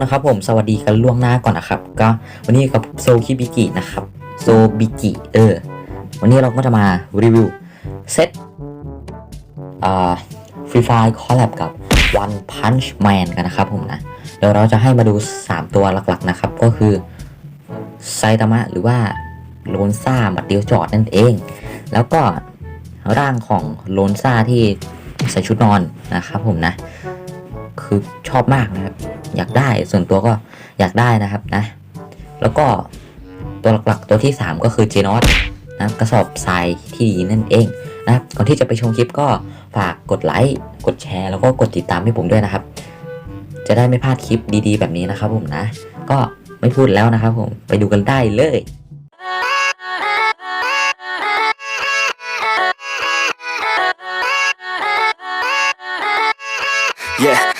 นะครับผมสวัสดีกันล่วงหน้าก่อนนะครับ ก็วันนี้กับโซคิบิกินะครับโซบิกิเออวันนี้เราก็จะมารีวิวเซตอ่าฟรีไฟคอลแลบกับ One Punch Man กันนะครับผมนะเดี๋ยวเราจะให้มาดู 3 ตัวหลักๆนะครับ ก็คือไซตามะหรือว่าโลนซ่ามัดเดียวจอดนั่นเอง แล้วก็ร่างของโลนซ่าที่ใส่ชุดนอนนะครับผมนะ คือชอบมากนะครับ อยากได้ส่วนตัวก็อยากได้นะครับนะ แล้วก็ตัวหลักๆตัวที่ 3 ก็คือเจนอสนะกระสอบทรายที่ดีนั่นเองนะครับก่อนที่จะไปชมคลิปก็ฝากกดไลค์กดแชร์ แล้วก็กดติดตามให้ผมด้วยนะครับ จะได้ไม่พลาดคลิปดีๆ แบบนี้นะครับผมนะ ก็ไม่พูดแล้วนะครับผมไปดูกันได้เลย Yeah,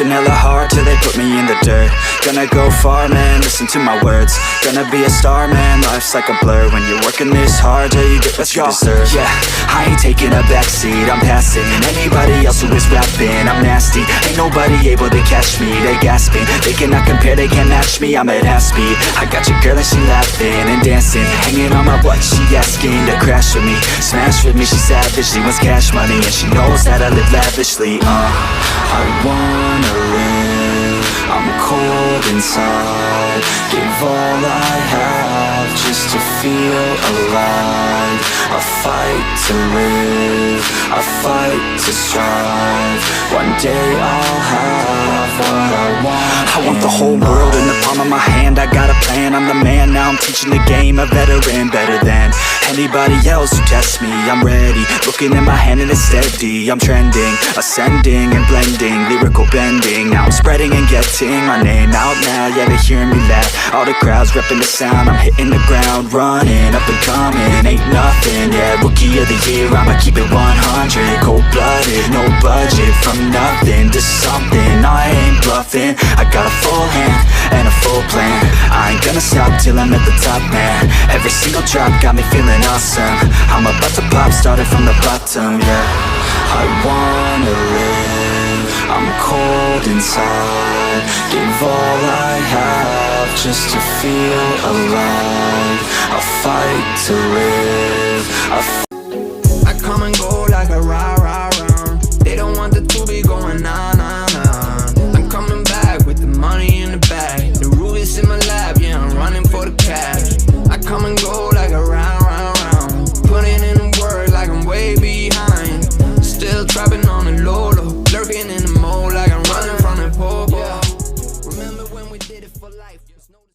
Working hella hard till they put me in the dirt. Gonna go far, man, listen to my words. Gonna be a star, man, life's like a blur. When you're working this hard till you get what you deserve. Yeah, I ain't taking a backseat, I'm passing. Anybody else who is rapping, I'm nasty. Ain't nobody able to catch me, they gasping. They cannot compare, they can't match me, I'm at half speed. I got your girl and she laughing and dancing. Hanging on my butt, she asking to crash with me. Smash with me, she savage, she wants cash money. And she knows that I live lavishly, uh. I wanna I'm cold inside. Give all I have just to feel alive. I fight to live, I fight to strive. One day I'll have what I want. I want the whole world in the palm of my hand. I got a plan, I'm the man. Now I'm teaching the game, a veteran, better than anybody else who tests me. I'm ready, looking at my hand and it's steady. I'm trending, ascending and blending, lyrical bending. Now I'm spreading and getting my name out now. Yeah, they hearing me laugh. All the crowds repping the sound. I'm hitting the ground, running up and coming. Ain't nothing, yeah. Rookie of the year, I'ma keep it 100. Cold blooded, no budget. From nothing to something, I ain't bluffing. I got a full hand and a full plan. Gonna stop till I'm at the top, man. Every single drop got me feeling awesome. I'm about to pop, started from the bottom, yeah. I wanna live, I'm cold inside. Give all I have just to feel alive. I fight to live, I Lolo